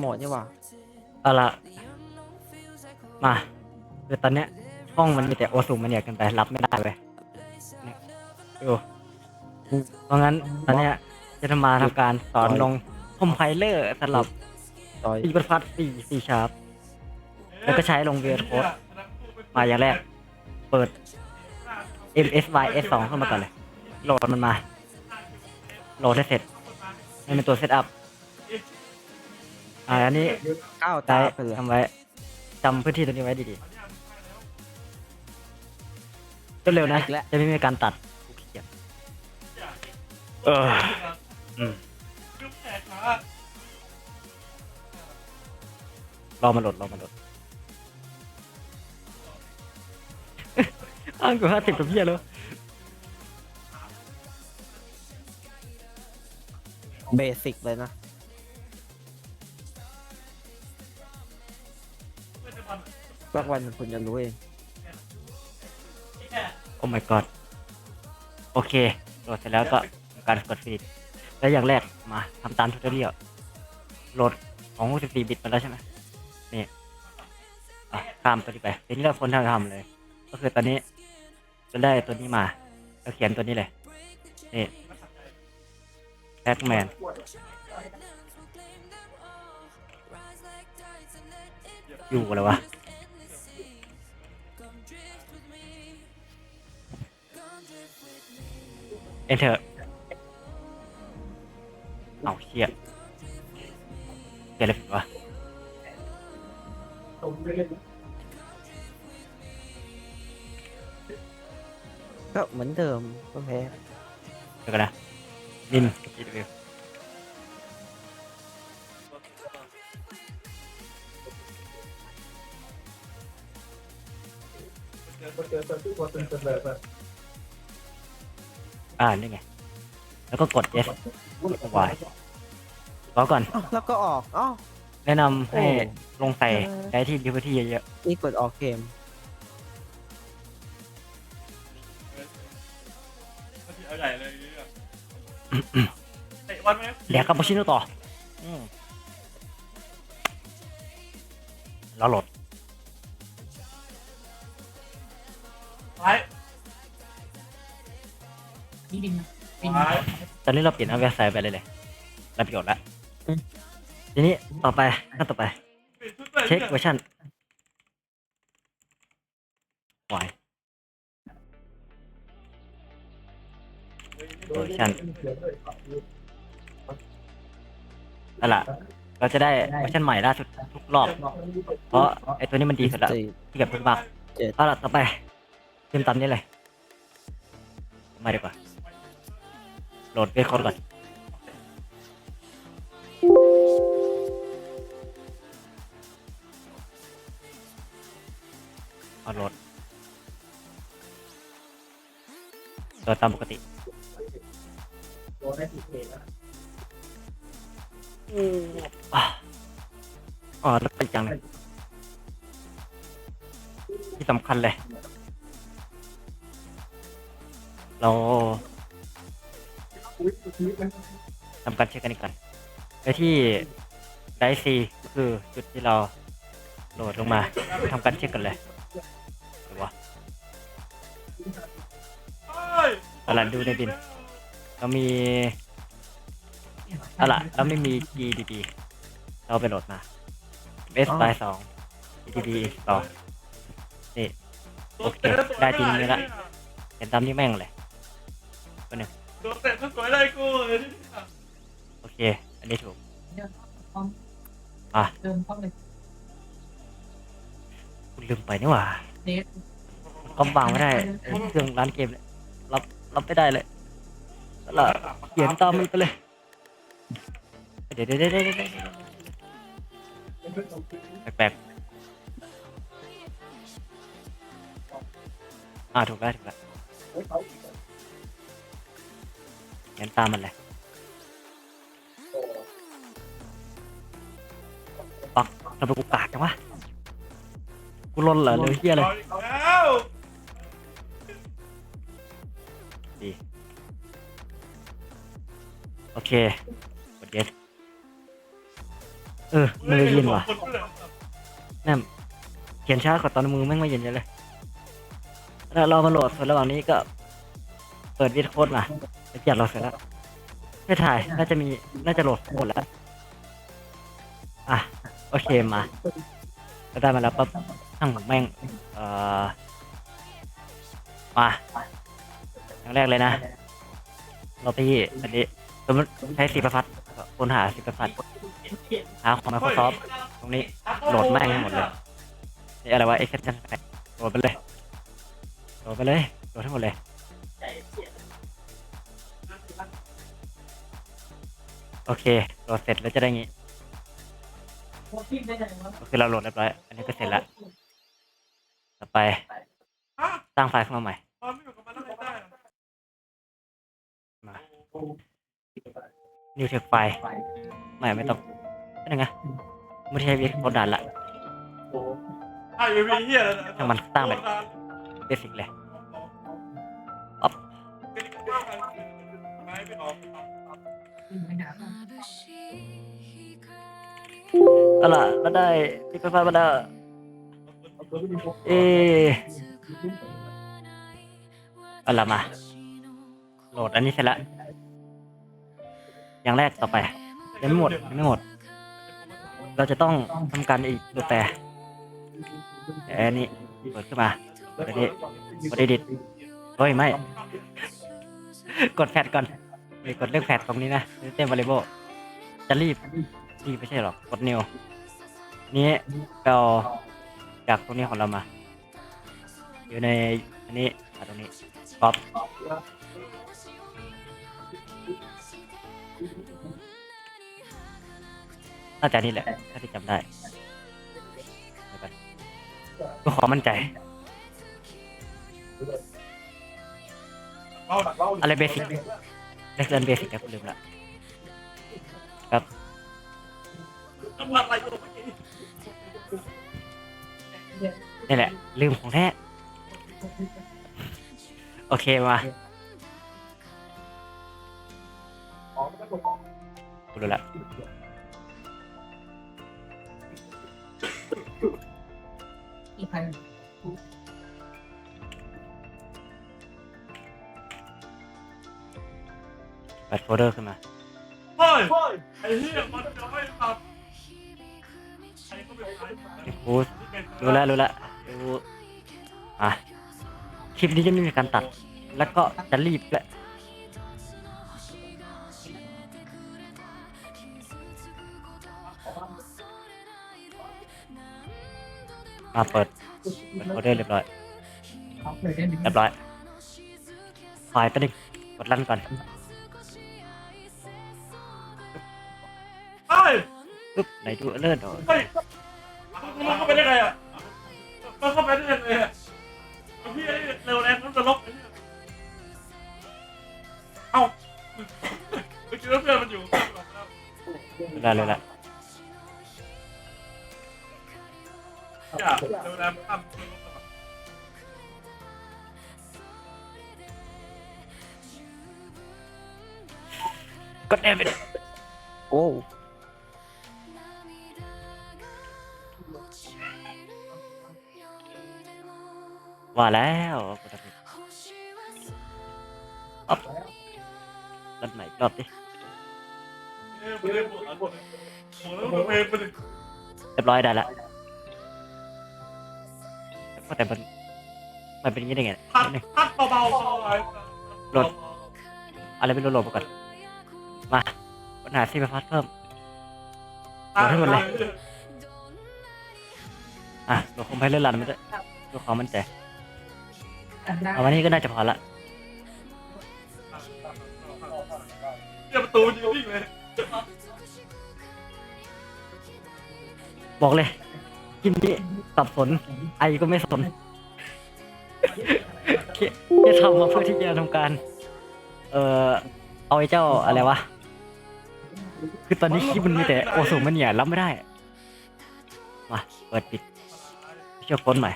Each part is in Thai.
หมดนี่หว่าเอาละมาคือตอนเนี้ยห้องมันมีแต่โอซูมันเนี่ยกันไปรับไม่ได้เว้ยเนี่ยดูเพราะงั้นตอนเนี้ยจะทำมาทำการสอนลงคอมไพเลอร์สำหรับต่อย C ประพัด4 C sharp แล้วก็ใช้ลงเวียร์โค้ดมาอย่างแรก เปิด MSY S2 เข้ามาก่อนเลย โหลดมันมา โหลดให้เสร็จให้เป็นตัวเซตอัพ อ่าอันนี้ก้าวได้ตาไปเลยทำไว้จำพื้นที่ตรงนี้ไว้ดีๆเร็วๆนะจะไม่มีการตัดกูขี้เกียจเอออืมรอมันโหลดรอมันโหลดอ้างกูห้าสิบตัวเพี้ยแล้วเบสิกเลยนะ สักวันคุณจะรู้เองโอ้ my god โอเคโหลดเสร็จแล้วก็ทำการกดฟีด แล้วอย่างแรกมาทำตามทูตอเรียลโหลดของ 64 บิตมาแล้วใช่ไหมนี่อะข้ามตัวนี้ไปทีนี้เราคนทางทำเลย ก็คือตอนนี้จะได้ตัวนี้มาเราเขียนตัวนี้เลยนี่แท็กแมน อยู่อะไรวะ enter เอาเชี่ยเกิดอะไรผิดวะก็เหมือนเดิมก็แพ้เดี๋ยวกันนะนินคิด ดูอ่านี่ไง แล้วก็กด yes y รอก่อนอ้าวแล้วก็ออกอ้าวแนะนำให้โอ้ลงใส่เออใช้ที่ดิวที่เยอะนี่กดออกเกม เอาใหญ่เลยเนี่ยเตะบอลไหมๆเดี๋ยวคาปูชิโน่ต่ออืมแล้วโหลด นี่ดินนะดินซ้ายตอนนี้เราเปลี่ยนเอาเว็บไซต์ไปเลยเลยรับประโยชน์แล้วทีนี้ต่อไปขั้นต่อไปปิดชุดเลยเช็คเวอร์ชันวายเวอร์ชันนั่นแหละเราจะได้เวอร์ชันใหม่ล่าสุดทุกรอบ เพราะไอตัวนี้มันดีสุดแล้วสี่ที่เก็บทุกบักเจ็ดเอาล่ะ ต่อไปพิมพ์ตามนี้เลยมาดีกว่า โหลดเวทคอนก่อนเอาโหลดโหลดตามปกติอะอ๋อแล้วไปอีกอย่างหนึงที่สำคัญเลย เรา ทำการเช็คกันอีกก่อนไปที่ไดซีคือจุดที่เราโหลดลงมาทำการเช็คกันเลยหรือวะเฮ้ยเอาล่ะดูในบิน เรามีเอาล่ะเราไม่มี GDB เราไปโหลดมา S ไปสอง GDB ต่อนี่โอเค ได้ทีนี้ละเห็นตามนี้แม่งเลย โดนเตะสวยเลยกูโอเค อันนี้ถูก เดินเข้าอะ เดินเข้าเลยคุณลืมไปนี่หว่าเดฟก็วางไม่ได้เครื่องร้านเกมเนี่ยรับรับไม่ได้เลยแล้วล่ะเขียนตามมันไปเลย เดี๋ยวเดี๋ยวเดี๋ยวเดี๋ยวเดี๋ยวแปลกๆอ่าถูกแล้วถูกแล้วเขียนตามมันเลยปักทำไมกูกากจังวะ กูลนเหรอเลยเฮียเลยแล้วโอเคกด yes เออมือเย็นว่ะคนเพื่อนแม่มเขียนช้ากว่าตอนมือแม่งไม่เย็นเลยแล้วเรามาโหลดส่วนระหว่างนี้ก็เปิดวิดโค้ดมา แล้วจัดเราเสร็จแล้ว ไม่ถ่าย น่าจะมี น่าจะโหลดหมดแล้ว อะ โอเคมาก็ได้มาแล้วปั๊บช่างแม่ง เอ่อ มาอย่างแรกเลยนะ เราไปที่อันนี้สมมติใช้สีประพัดก็ค้นหาสีประพัดหาของ Microsoft ตรงนี้ โหลดแม่งให้หมดเลย นี่อะไรวะ exception pack โหลดไปเลย โหลดไปเลย โหลดให้หมดเลย โอเคโหลดเสร็จแล้วจะได้งี้ก็คือเราโหลดเรียบร้อย อันนี้ก็เสร็จแล้วต่อไปฮะตั้งไฟล์ขึ้นมาใหม่มา new text file ไม่ไม่ต้องไม่ไงไม่ใช่วิธีโคดดันละไอ้วีเฮียเลยนะช่างมันตั้งแบบเบสิกเลยอ๊อฟ เป็นข้าวกันไม่ไปออกเอาล่ะเราได้สีประพัดมาแล้เออเอาล่ะมา โหลดอันนี้เสร็จแล้วอย่างแรกต่อไปยังไม่หมดยังไม่หมด เราจะต้องทำการอีกตัวแปรแต่อันนี้เปิดขึ้นมาเปิดอันนี้กดดิดเฮ้ยไม่ กดแฟดก่อน ไปกดเลือกแฟดตรงนี้นะเต็มวาริเบิลจะรีบรีบไม่ใช่หรอกกดนิวนี้เราจากตรงนี้ของเรามา อยู่ในอันนี้มาตรงนี้ป๊อปน่าจะนี่แหละ ถ้าที่จำได้เดี๋ยวก่อนเพื่อความมั่นใจอะไรเบสิก นักเรีนเบสิกนะคุณลืมละครับนี่แหละ ลืมของแท้ โอเคมาคุณรู้ละอีพัน เปิดโฟลเดอร์ขึ้นมา เฮ้ยไอ้เฮียมันจะไม่ทำใครก็ไม่ใช้กูรู้แล้วรู้แล้วรู้อะ คลิปนี้จะไม่มีการตัด แล้วก็จะรีบแหละมาเปิดเปิดโฟลเดอร์เรียบร้อย เรียบร้อยไฟล์ตัวหนึงกดรันก่อน ปึ๊บไหนดูเลื่อนหน่อยเฮ้ยมันเข้าไปได้ไงอะมันเข้าไปได้ยังไงอะพี่เร็วแรงมันจะลบไอ้เหี้ยเอ้าเมื่อกี้เพื่อนมันอยู่ข้างหลังแล้วรู้แล้วรู้แล้วอย่ ว่าแล้วกดเอฟอ๊อบรันใหม่อีกรอบดิเอ้ยมันเล่นบวกอันบวกบวกแล้วมันเพลงมันเรียบร้อยได้แล้วแต่มันมันเป็นอยังไงได้ไงพัดนิดนึงพัดเบาๆเบาๆอะไรรถอะไรเป็นโหลดๆไปก่อนมาปัญหาซีไปพัดเพิ่มให้หมดเลยอะโหลดคอมไพเลอร์รันมาด้วยดูความมั่นใจ เอาวันนี้ก็น่าจะพอละเนี่ยประตูมันอยู่นิ่งเลยบอกเลยคลิปนี้สับสนไอก็ไม่สนแค่แค่ทำมาเพื่อที่จะทำการ เอ่อเอาไอ้เจ้าอะไรวะ คือตอนนี้คลิปมันมีแต่โอสูมันเนี่ยรับไม่ได้ มา เปิดปิดวิชวลโค้ดใหม่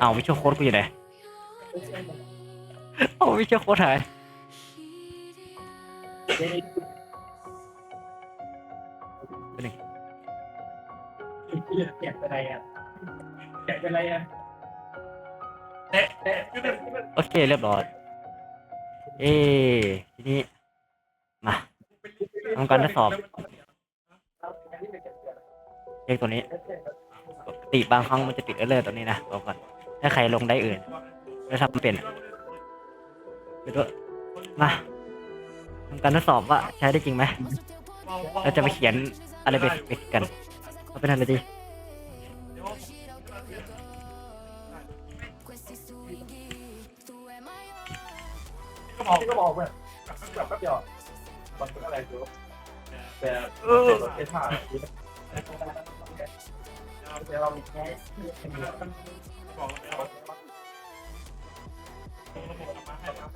เอาวิชวลโค้ดกูอยู่ไหนเอาวิชวลโค้ดหายเป็นหนึ่งเก็บอะไรอะเก็บอะไรอะเตะเตะคือหนึ่งโอเคเรียบร้อย เอ้ทีนี้ มาทำการทดสอบเลขตัวนี้ปก ติบางครั้งมันจะติดเออร์เลอร์ตัวนี้นะบอกก่อนถ้าใครลงได้อื่นแล้วทำเป็นไปด้วยมาทำการทดสอบว่าใช้ได้จริงไหมเราจะไปเขียนอะไรเบสิกกันเอาเป็นอะไรดีก็บอกที่ก็บอกว่าแบบแป๊บเดียวมันเป็นอะไรอยู่แต่เออไอ้ท่า บอกแล้วระบบกลับมาให้ครับ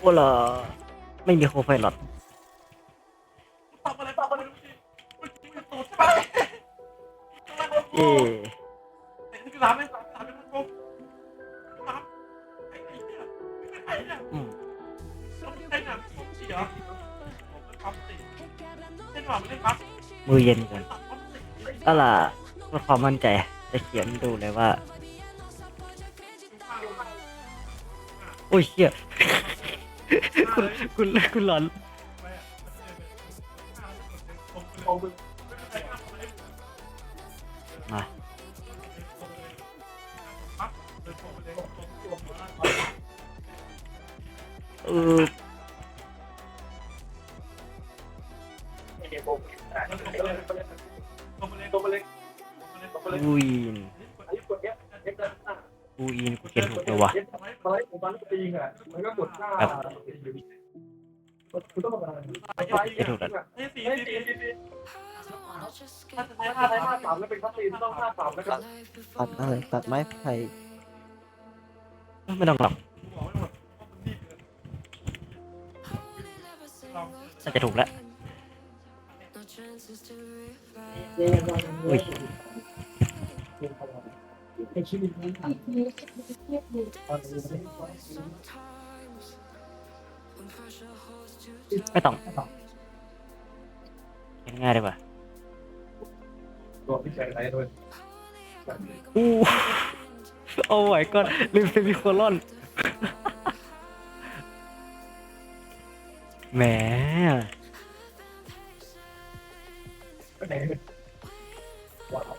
โอ้ล่ะไม่มีโคไฟลอตตอ มือเย็นกันก็ล่ะเพื่อความมั่นใจจะเขียนดูเลยว่า โอ้ยเชี่ยคุณคุณคุณหลอนมาเออ ตอนแรกผมตอนตีอะมันก็กดหน้าคุณต้องมาเขียนถูกแล้วไอ้สีไม่สีตีสีถ้าจะใช้ท่าใช้ท่าสามแล้วเป็นท่าตีต้องท่าสามแล้วก็ตัดอะไรตัดไม้ไผ่ไม่ต้องหรอกบอกไม่หมดว่ามันดีเกินลองน่าจะถูกแล้วอุ้ย ในชีวิตนี้ตอนนี้ไม่ต้องเขียนง่ายดีกว่าตัวพี่ชายไรด้วยอู้โอ้ยก็ลืมเซมิโคลอนแหมว้าว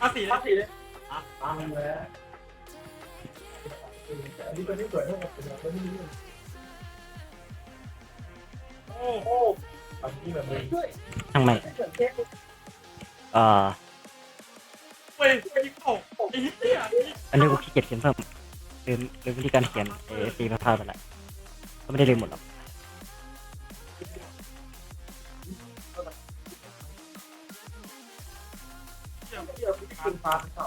อะสีท่าสีเลย ตามเลยอันนี้ตัวนี้สวยมากับเป็นตัวนี้โอ้โอ้อันนี้แบบนี้ด้วยช่างไมเอ่อเว้ยไอ้โอ้ไอ้เหี้ยอันนี้กูขี้เกียจเขียนเพิ่มลืมลืมวิธีการเขียนเอซีมาพลาดไปละก็ไม่ได้ลืมหมดหรอกเที่ยวที่คุณพาไปต่อ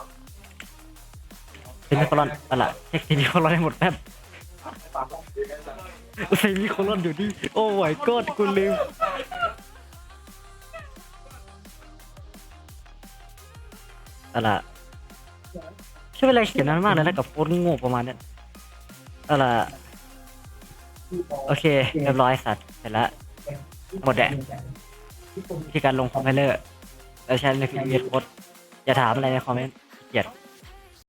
เซมิโคลอนอะล่ะเช็คเซมิโคลอนให้หมดแป๊บตามต้องเรียนกันเซมิโคลอนอยู่นี่โอ้ยกอดกูลืมอะล่ะใช้เวลาเขียนนานมากเลยนะกับโฟนโง่ประมาณนี้ยอะล่ะโอเคเรียบร้อยสัตว์เสร็จแล้วหมดแหละวิธีการลงคอมไพเลอร์แล้วใช้ในฟีดโค้ดอย่าถามอะไรในคอมเมนต์เกลียด